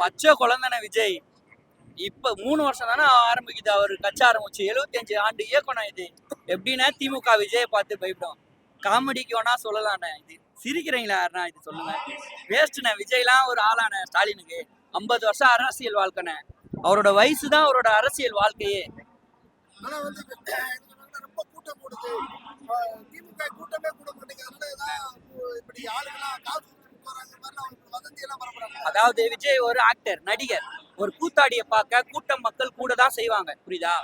பச்சை குழந்தன விஜய். இப்ப மூணு வருஷம் தானே ஆரம்பிக்குது அவர் கட்சி ஆரம்பிச்சு. 75 ஆண்டு இயக்கணும் இது. எப்படின்னா திமுக விஜயை பார்த்து பயப்படும். காமெடிக்கு வேணா சொல்லலாண்ணே. இது சிரிக்கிறீங்களா யாருண்ணா இது சொல்லுங்க. வேஸ்ட்ண்ணே விஜய்லாம் ஒரு ஆளான ஸ்டாலினுக்கு. ஐம்பது வருஷம் அரசியல் வாழ்க்கைண்ணே. அவரோட வயசு தான் அவரோட அரசியல் வாழ்க்கையே. கூட்டம் கூடுது. திமுக கூட்டமே கூட மாட்டேங்குது இப்படி ஆளுங்கெல்லாம் காசு அதாவது விஜய் ஒரு ஆக்டர் நடிகர் ஒரு கூத்தாடியை பார்க்க கூட்டம் மக்கள் கூட தான் செய்வாங்க புரியுதா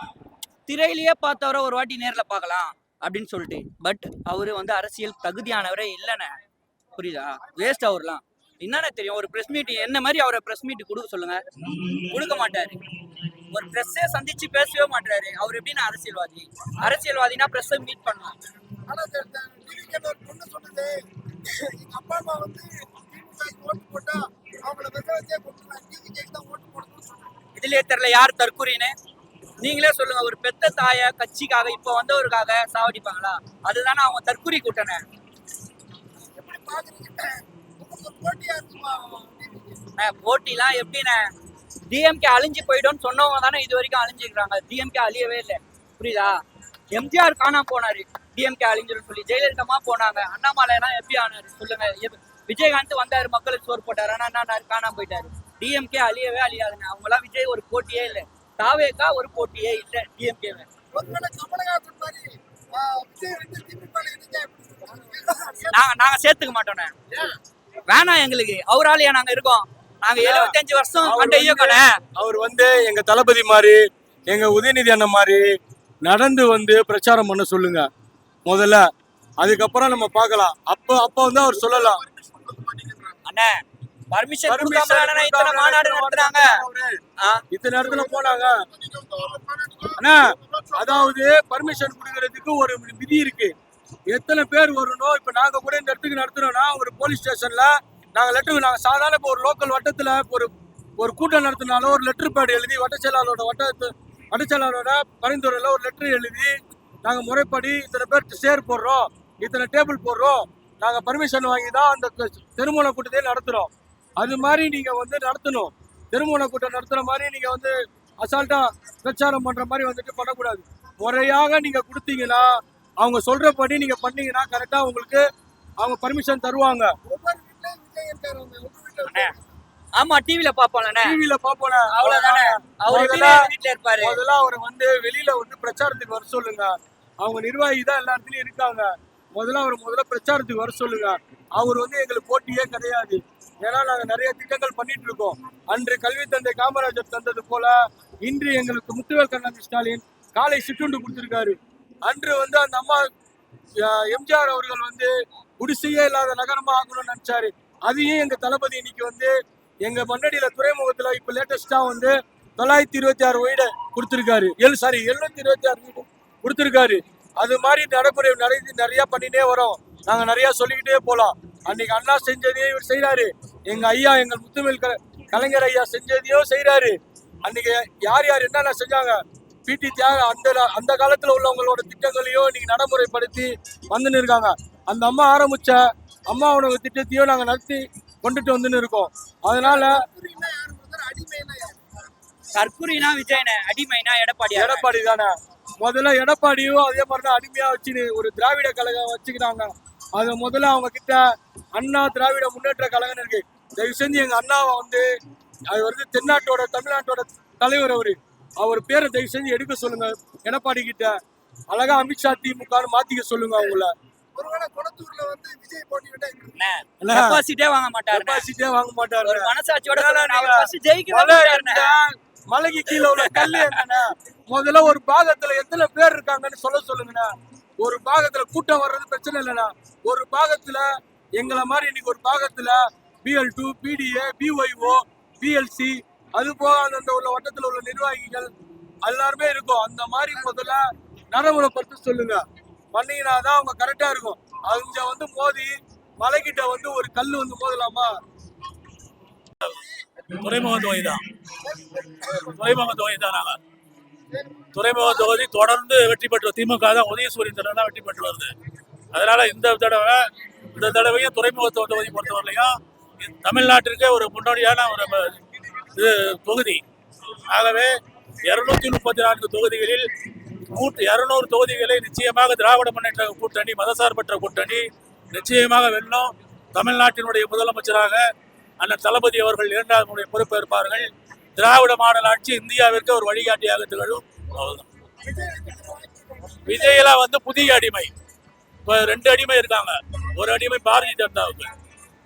திரையிலேயே பார்த்தவரை ஒரு வாட்டி நேர்ல பார்க்கலாம் அப்படின்னு சொல்லிட்டு பட் அவரு வந்து அரசியல் தகுதியானவரே இல்லைண்ணே புரியுதா வேஸ்ட் அவர்லாம் என்னென்ன தெரியும் ஒரு பிரஸ் மீட் என்ன மாதிரி அவரை பிரஸ் மீட் கொடுக்க சொல்லுங்க கொடுக்க மாட்டாரு ஒரு பிரஸ்ஸே சந்திச்சு பேசவே மாட்டாரு அவர் எப்படின்னு அரசியல்வாதி அரசியல்வாதினா பிரஸ்ஸை மீட் பண்ணலாம் ஆனா பொண்ணு சொன்னது எங்க அப்பா அம்மா வந்து ஓட்டு போட்டா அவங்கள வச்சே ஓட்டு போடணும்னு இதுலயே தெரியல யார் தற்கூறின்னு? நீங்களே சொல்லுங்க ஒரு பெத்த தாய கட்சிக்காக இப்ப வந்தவருக்காக சாவடிப்பாங்களா? அதுதானே அவங்க தற்கூரி கூட்டணே. எப்படி பாக்குறீங்க உங்களுக்கு ஒரு போட்டியா இருக்குமா போட்டிலாம் எப்படிண்ணே டிஎம்கே அழிஞ்சு போயிடும்னு சொன்னவங்க தானே இது வரைக்கும் அழிஞ்சுக்கிறாங்க. டிஎம்கே அழியவே இல்லை. புரியுதா? எம்ஜிஆர் காணாம போனாரு. டிஎம்கே அழிஞ்சிரும் சொல்லி ஜெயலலிதமா போனாங்க. அண்ணாமலைலாம் எப்படி ஆனாரு? சொல்லுங்க விஜயகாந்த் வந்தாரு மக்களுக்கு சோறு போட்டாரு. ஆனா என்ன காணாம போயிட்டாரு. டிஎம்கே அழியவே அழியாதுங்க. அவங்களாம் விஜய் ஒரு போட்டியே இல்லை. தாவேக்கா ஒரு போட்டியே இல்லை டிஎம்கே ஒருவேளை கமலஹாசன் மாதிரி ஆஹ், விஜய் வந்து திமுக ல இணைஞ்சா எப்படி இருக்கும்? நாங்க நாங்க சேர்த்துக்க மாட்டோண்ணே வேணாம் எங்களுக்கு. அவராலயா நாங்க இருக்கோம். நாங்க எழுபத்தஞ்சு வருஷம் கண்ட இயக்கண்ணே அவர் வந்து எங்க தளபதி மாதிரி எங்க உதயநிதி அண்ணன் மாதிரி நடந்து வந்து பிரச்சாரம் பண்ண சொல்லுங்க. முதல்ல. அதுக்கப்புறம் நம்ம பார்க்கலாம். அப்போ அப்போ வந்து அவர் சொல்லலாம். அண்ணே பர்மிஷன் கொடுக்காம இத்தனை மாநாடு நடத்துறாங்க இத்தனை இடத்துல போனாங்க. அண்ணா அதாவது பர்மிஷன் கொடுக்கறதுக்கு ஒரு விதி இருக்கு. எத்தனை பேர் வரணும்? இப்ப நாங்க கூட இந்த இடத்துக்கு நடத்துறோம்னா ஒரு போலீஸ் ஸ்டேஷன்ல நாங்க லெட்டர் நாங்க சாதாரண இப்போ ஒரு லோக்கல் வட்டத்துல ஒரு ஒரு கூட்டம் நடத்தினாலும் ஒரு லெட்டர் பேட் எழுதி வட்ட செயலாளரோட வட்ட வட்ட செயலாளரோட பரிந்துரையில ஒரு லெட்டர் எழுதி நாங்க முறைப்படி இத்தனை பேர் சேர் போடுறோம். இத்தனை டேபிள் போடுறோம். நாங்க பர்மிஷன் வாங்கி தான் அந்த திருமண கூட்டத்தையே நடத்துறோம். அது மாதிரி நீங்க வந்து நடத்தணும். திருமண கூட்டம் நடத்துற மாதிரி நீங்க வந்து அசால்ட்டா பிரச்சாரம் பண்ற மாதிரி வந்துட்டு பண்ணக்கூடாது. முறையாக நீங்க கொடுத்தீங்கன்னா அவங்க சொல்றபடி நீங்க பண்ணீங்கன்னா கரெக்டா உங்களுக்கு அவங்க பர்மிஷன் தருவாங்க. ஆமா டிவில பாப்போம்லண்ணே டிவில பாப்போல அவ்வளவுதானே. அவர் வீட்டுல இருப்பாரு. முதல்ல அவரை வந்து வெளியில வந்து பிரச்சாரத்துக்கு வர சொல்லுங்க. அவங்க நிர்வாகி தான் எல்லா இடத்துலயும் இருக்காங்க. முதல்ல அவர் முதல்ல பிரச்சாரத்துக்கு வர சொல்லுங்க. அவர் வந்து எங்களுக்கு போட்டியே கிடையாது. ஏன்னா நாங்கள் நிறைய திட்டங்கள் பண்ணிட்டு இருக்கோம். அன்று கல்வி தந்தை காமராஜர் தந்தது போல இன்று எங்களுக்கு முத்துவேல் கண்ணன் ஸ்டாலின் காலை சிற்றுண்டு கொடுத்துருக்காரு. அன்று வந்து அந்த அம்மா எம்ஜிஆர் அவர்கள் வந்து குடிசையே இல்லாத நகரமா ஆகணும்னு நினைச்சாரு. அதையும் எங்க தளபதி இன்னைக்கு வந்து எங்க மண்ணடியில துறைமுகத்துல இப்ப லேட்டஸ்டா வந்து தொள்ளாயிரத்தி இருபத்தி ஆறு வீடு கொடுத்துருக்காரு. ஏழு சாரி எழுநூத்தி இருபத்தி ஆறு வீடு கொடுத்துருக்காரு. அது மாதிரி நடைமுறை நடந்து நிறைய பண்ணிட்டே வரோம். நாங்க நிறைய சொல்லிக்கிட்டே போலாம். அன்னைக்கு அண்ணா செஞ்சதையும் இவர் செய்றாரு. எங்க ஐயா எங்கள் முத்துவேல் க- கலைஞர் ஐயா செஞ்சதையும் செய்றாரு. அன்னைக்கு யார் யார் என்னென்ன செஞ்சாங்க? பிடி தியாக அந்த அந்த காலத்துல உள்ளவங்களோட திட்டங்களையும் இன்னைக்கு நடைமுறைப்படுத்தி வந்துன்னு இருக்காங்க. அந்த அம்மா ஆரம்பிச்ச அம்மாவோட திட்டத்தையும் நாங்க நடத்தி கொண்டுட்டு வந்துன்னு இருக்கோம். அதனால தற்கூரினா விஜயண்ணே அடிமைனா எடப்பாடி எடப்பாடி தானே. முதல்ல எடப்பாடியும் அதே மாதிரி தான் அடிமையா வச்சு ஒரு திராவிட கழகம் வச்சுக்கிறாங்க அது முதல்ல அவங்க கிட்ட அண்ணா திராவிட முன்னேற்ற கழகம் இருக்கு. தயவு செஞ்சு எங்க அண்ணாவை வந்து அது வந்து தென்னாட்டோட தமிழ்நாட்டோட தலைவர் அவரு. அவர் பேரை தயவு செஞ்சு எடுக்க சொல்லுங்க. எடப்பாடி கிட்ட. அழகா அமித்ஷா திமுகன்னு மாத்திக்க சொல்லுங்க அவங்கள. ஒருவேளை குளத்தூர்ல வந்து விஜய் டெபாசிட்டே வாங்க மாட்டாரு வாங்க மாட்டாரு மனசாட்சியோட மலைக்கு கீழே உள்ள கல் என்னண்ணா முதல்ல ஒரு பாகத்துல எத்தனை பேர் இருக்காங்கன்னு சொல்ல சொல்லுங்கண்ணா. ஒரு பாகத்துல கூட்டம் வர்றது பிரச்சனை இல்லைண்ணா. ஒரு பாகத்துல எங்களை மாதிரி இன்னைக்கு ஒரு பாகத்துல BL two BDA BYO BLC அது போக அந்தந்த உள்ள வட்டத்தில் உள்ள நிர்வாகிகள் எல்லாருமே இருக்கும். அந்த மாதிரி முதல்ல நடைமுறைப்படுத்த சொல்லுங்க. பண்ணீங்கன்னா தான் அவங்க கரெக்டா இருக்கும். அவங்க வந்து மோதி மலைக்கிட்ட வந்து ஒரு கல் வந்து மோதலாமா? துறைமுக தொகுதி தான் துறைமுக தொகுதி தான். நாங்கள் துறைமுக தொகுதி தொடர்ந்து வெற்றி பெற்று திமுக தான் உதயசூரியன் தலைவர் வெற்றி பெற்று வருது. அதனால இந்த தடவை இந்த தடவையும் துறைமுக தொகுதி பொறுத்தவரையிலையும் தமிழ்நாட்டிற்கே ஒரு முன்னோடியான ஒரு இது தொகுதி. ஆகவே இருநூத்தி முப்பத்தி நான்கு தொகுதிகளில் கூட்டு இருநூறு தொகுதிகளை நிச்சயமாக திராவிட முன்னேற்ற கூட்டணி மதசார்பற்ற கூட்டணி நிச்சயமாக வெல்லும். தமிழ்நாட்டினுடைய முதலமைச்சராக அண்ணன் தளபதி அவர்கள் இரண்டாவது முறை பொறுப்பேற்பார்கள். திராவிட மாடல் ஆட்சி இந்தியாவிற்கு ஒரு வழிகாட்டியாக திகழும். அவ்வளவுதான். விஜயெல்லாம் வந்து புதிய அடிமை. இப்போ ரெண்டு அடிமை இருக்காங்க. ஒரு அடிமை பாரதிய ஜனதாவுக்கு.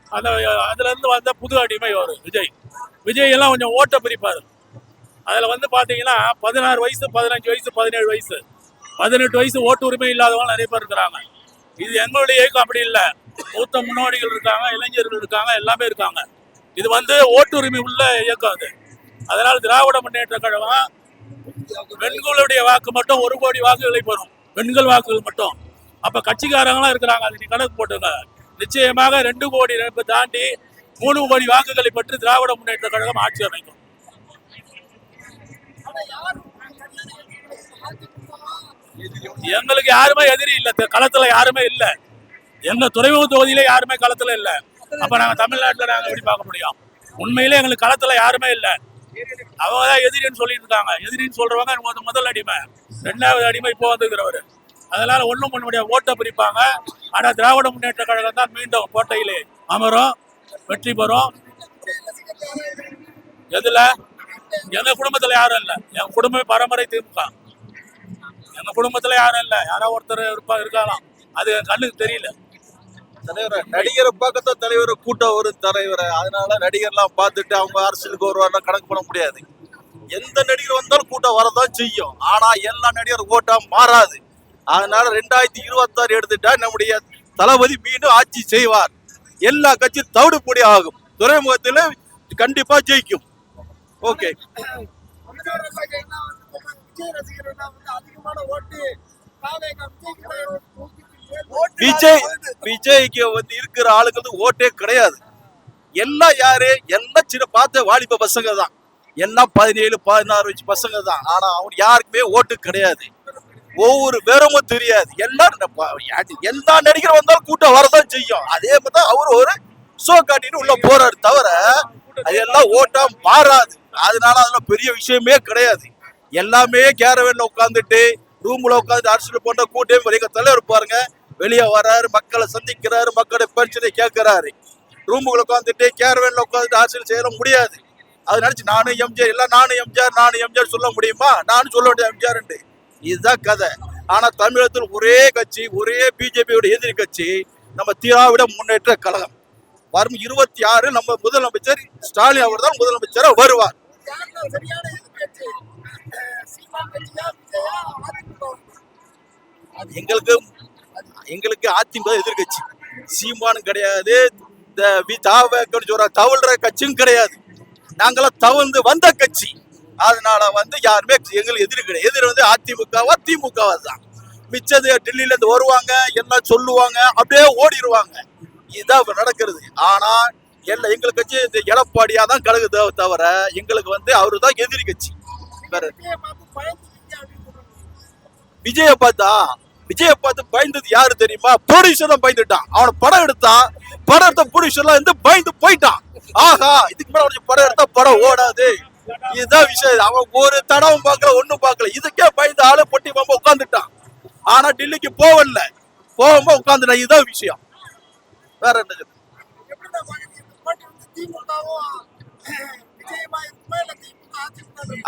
அந்த அதுலேருந்து வந்த புது அடிமை வரும் விஜய். விஜய் எல்லாம் கொஞ்சம் ஓட்ட பிரிப்பார். அதில் வந்து பார்த்தீங்கன்னா பதினாறு வயசு பதினஞ்சு வயசு பதினேழு வயசு. பதினெட்டு வயசு ஓட்டு உரிமை இல்லாதவங்க நிறைய பேர் இருக்கிறாங்க. இது எங்களுடைய இயக்கம் அப்படி இல்லை. மூத்த முன்னோடிகள் இருக்காங்க இளைஞர்கள் இருக்காங்க எல்லாமே இருக்காங்க. இது வந்து ஓட்டு உரிமை உள்ள இயக்கம் அது. அதனால் திராவிட முன்னேற்ற கழகம் பெண்களுடைய வாக்கு மட்டும் ஒரு கோடி வாக்குகளை பெறும். பெண்கள் வாக்குகள் மட்டும். அப்ப கட்சிக்காரங்களாம் இருக்கிறாங்க அது நீ கணக்கு போட்டுங்க நிச்சயமாக ரெண்டு கோடி ரெண்டு தாண்டி மூணு கோடி வாக்குகளை பெற்று திராவிட முன்னேற்ற கழகம் ஆட்சி அமைக்கும். எங்களுக்கு யாருமே எதிரி இல்ல. களத்துல யாருமே இல்லை. எங்க துறைமுக தொகுதியில யாருமே களத்துல இல்ல. அப்ப நாங்க தமிழ்நாட்டுல நாங்க எப்படி பார்க்க முடியும்? உண்மையிலே எங்களுக்கு களத்துல யாருமே இல்லை. அவங்க தான் எதிரின்னு சொல்லிட்டு இருக்காங்க. எதிரின்னு சொல்றவங்க முத- முதல் அடிமை. ரெண்டாவது அடிமை இப்போ வந்துக்கிறவர். அதனால ஒன்றும் பண்ண முடியாது. ஓட்டை பிரிப்பாங்க. ஆனால் திராவிட முன்னேற்ற கழகம் தான் மீண்டும் கோட்டையிலே அமரும் வெற்றி பெறும். எதில்? எங்கள் குடும்பத்தில் யாரும் இல்லை. என் குடும்பமே பரம்பரை திமுக. எங்கள் குடும்பத்தில் யாரும் இல்லை. யாரோ ஒருத்தர் இருப்பா இருக்கலாம். அது என் கண்ணுக்கு தெரியல. தலைவரை நடிகரை பார்க்கத்தான் தலைவர் கூட்டம் வரும் தலைவரை. அதனால நடிகர்லாம் பார்த்துட்டு அவங்க அரசியலுக்கு வருவாருலாம் கணக்கு பண்ண முடியாது. எந்த நடிகர் வந்தாலும் கூட்டம் வரதான் செய்யும். ஆனா எல்லா நடிகர் கூட்டம் மாறாது. அதனால ரெண்டாயிரத்தி இருபத்தாறு எடுத்துட்டா நம்முடைய தளபதி மீண்டும் ஆட்சி செய்வார். எல்லா கட்சியும் தவிடுபடி ஆகும். துறைமுகத்தில் கண்டிப்பா ஜெயிக்கும். ஓகே. அதிகமான ஓட்டு விஜய் விஜய்க்கு வந்து இருக்கிற ஆளுங்களுக்கு ஓட்டே கிடையாது. எல்லாம் யாரு? எல்லாம் சின்ன பார்த்த வாலிப பசங்க தான். எல்லாம் பதினேழு பதினாறு வயசு பசங்க தான். ஆனா அவங்க யாருக்குமே ஓட்டு கிடையாது. ஒவ்வொரு பேரமும் தெரியாது. எல்லாரும் எல்லா நடிகர் வந்தாலும் கூட்டம் வரதான் செய்யும். அதே மாதிரி அவர் ஒரு ஷோ காட்டிட்டு உள்ள போறாரு தவிர அதெல்லாம் ஓட்டா மாறாது. அதனால அதெல்லாம் பெரிய விஷயமே கிடையாது. எல்லாமே கேரவேன்ல உட்காந்துட்டு ரூம்ல உட்காந்து அரசியல் போன்ற கூட்டம் எங்க தலைவர் பாருங்க வெளியே வர்றாரு மக்களை சந்திக்கிறாரு மக்களுடைய பிரச்சனை கேட்கிறாரு. ரூமுக்குள்ள உட்காந்துட்டு கேர்வேன்ல உட்காந்துட்டு அரசியல் செய்ய முடியாது. அது நினைச்சு நானும் எம்ஜிஆர் இல்லை நானும் எம்ஜிஆர் நானும் எம்ஜிஆர் சொல்ல முடியுமா? நானும் சொல்ல வேண்டிய எம்ஜிஆர் இதுதான் கதை. ஆனா தமிழகத்தில் ஒரே கட்சி ஒரே பிஜேபியோட எதிரி கட்சி நம்ம திராவிட முன்னேற்ற கழகம். வரும் இருபத்தி ஆறு நம்ம முதலமைச்சர் ஸ்டாலின் அவர் தான் முதலமைச்சரா வருவார். எங்களுக்கு எங்களுக்கு அதிமுக எதிர்கட்சி சீமானும் கிடையாது இந்த வி சொல்ற தவழ்ற கட்சியும் கிடையாது. நாங்களாம் தவழ்ந்து வந்த கட்சி. அதனால வந்து யாருமே எங்களுக்கு எதிரி கிடையாது. எதிரி வந்து அதிமுகவா திமுகவா தான். மிச்சது டெல்லியில இருந்து வருவாங்க எல்லாம் சொல்லுவாங்க அப்படியே ஓடிடுவாங்க இதுதான் நடக்கிறது. ஆனா எல்லாம் எங்களுக்கு கட்சி இந்த எடப்பாடியா தான் கழகு தவிர எங்களுக்கு வந்து அவரு தான் எதிரி கட்சி. வேற விஜயை பார்த்து விஜய பார்த்து பயந்தது யாரு தெரியுமா? ப்ரொடியூசர் தான் பயந்துட்டான். அவன படம் எடுத்தான். படம் எடுத்த ப்ரொடியூசர்லாம் வந்து பயந்து போயிட்டான். ஆஹா இதுக்கு மேல அவனுக்கு படம் எடுத்தா படம் ஓடாது. இதுதான் விஷயம். அவன் ஒரு தடவும் பார்க்கல ஒண்ணும் பார்க்கல. இதுக்கே பயந்து ஆளு பொட்டி பாம்பா உட்காந்துட்டான் ஆனா டெல்லிக்கு போகல. போகும்போது உட்காந்துட்டான் இதுதான் விஷயம். வேற என்ன வந்து திமுக அதிமுக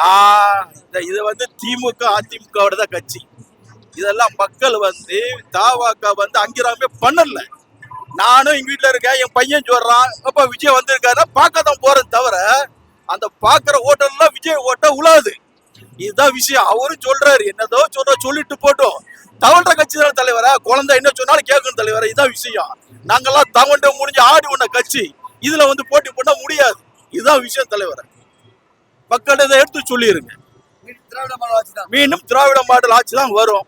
ஆ, இந்த இது வந்து திமுக அதிமுகவோட தான் கட்சி. இதெல்லாம் மக்கள் வந்து தாவாக்கா வந்து அங்கிராமே பண்ணல. நானும் எங்க வீட்டுல இருக்கேன் என் பையன் சொல்றான் அப்ப விஜய் வந்திருக்காரு பார்க்க தான் போறேன் தவிர அந்த பாக்குற ஓட்டெல்லாம் விஜய் ஓட்ட உழாது. இதுதான் விஷயம். அவரும் சொல்றாரு என்னதோ சொல்ற சொல்லிட்டு போட்டோம். தவழ்ற கட்சி தான் தலைவரா? குழந்தை என்ன சொன்னாலும் கேட்கணும் தலைவரா இதுதான் விஷயம். நாங்கெல்லாம் தவண்ட முடிஞ்சு ஆடி உண்ண கட்சி. இதுல வந்து போட்டி பண்ண முடியாது. இதுதான் விஷயம் தலைவரா. மக்கள் இதை எடுத்து தான். மீண்டும் திராவிட மாடல் ஆட்சி தான் வரும்.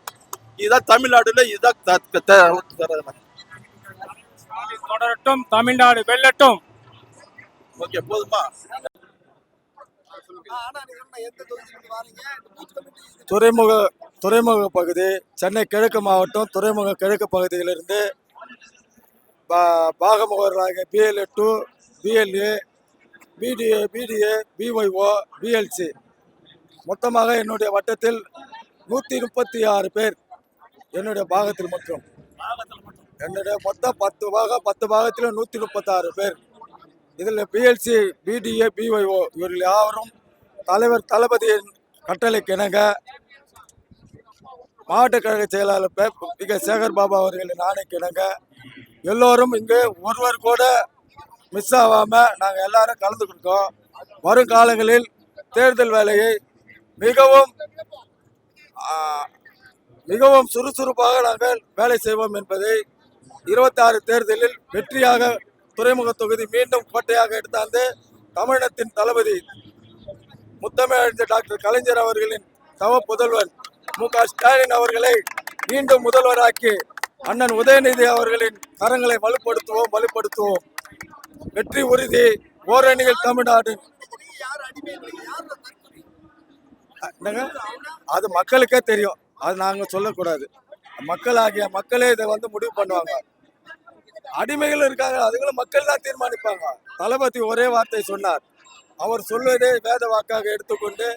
இதுதான் தமிழ்நாடுல இதுதான் தொடரட்டும் தமிழ்நாடு வெல்லட்டும். ஓகே போதுமா? துறைமுக துறைமுக பகுதி சென்னை கிழக்கு மாவட்டம் துறைமுக கிழக்கு பகுதியிலிருந்து பா பாகமுகர்களாக BLA two BLA BDA BDA BYO BLC மொத்தமாக என்னுடைய வட்டத்தில் நூற்றி முப்பத்தி ஆறு பேர். என்னுடைய பாகத்தில் மட்டும். என்னுடைய மொத்தம் பத்து பாகம் பத்து பாகத்தில் நூற்றி முப்பத்தாறு பேர். இதில் பிஎல்சி பிடிஏ பிஒய்ஓ இவர்கள் யாவரும் தலைவர் தளபதியின் கட்டளைக்கு இணங்க மாவட்ட கழக செயலாளர் P P K Sekar Baba அவர்களின் ஆணைக்கு இணங்க எல்லோரும் இங்கு ஒருவர் கூட மிஸ் ஆகாமல் நாங்கள் எல்லாரும் கலந்துக்கிட்டோம் வரும் காலங்களில் தேர்தல் வேலையை மிகவும் மிகவும் சுறுசுறுப்பாக நாங்கள் வேலை செய்வோம் என்பதை இருபத்தாறு தேர்தலில் வெற்றியாக துறைமுக தொகுதி மீண்டும் கோட்டையாக எடுத்தாந்து தமிழகத்தின் தளபதி முத்தமிழறிஞர் டாக்டர் கலைஞர் அவர்களின் தவ புதல்வர் மு க ஸ்டாலின் அவர்களை மீண்டும் முதல்வராக்கி அண்ணன் உதயநிதி அவர்களின் கரங்களை வலுப்படுத்துவோம் வலுப்படுத்துவோம். வெற்றி உறுதி ஓரணியில் தமிழ்நாடு. என்னங்க? அது மக்களுக்கே தெரியும். அது நாங்கள் சொல்லக்கூடாது. மக்களாகிய மக்களே இதை வந்து முடிவு பண்ணுவாங்க. அடிமைகள் இருக்காங்க அதுங்களும் மக்கள் தான் தீர்மானிப்பாங்க. தளபதி ஒரே வார்த்தை சொன்னார். அவர் சொல்வதை வேத வாக்காக எடுத்துக்கொண்டு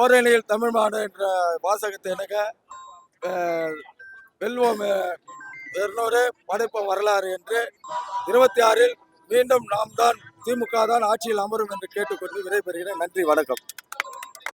ஓரணியில் தமிழ்நாடு என்ற வாசகத்தை எனக்கு வெல்வோம் இருநூறு படைப்போம் வரலாறு என்று இருபத்தி ஆறில் மீண்டும் நாம் தான் திமுக தான் ஆட்சியில் அமரும் என்று கேட்டுக்கொண்டு விடைபெறுகிறேன். நன்றி வணக்கம்.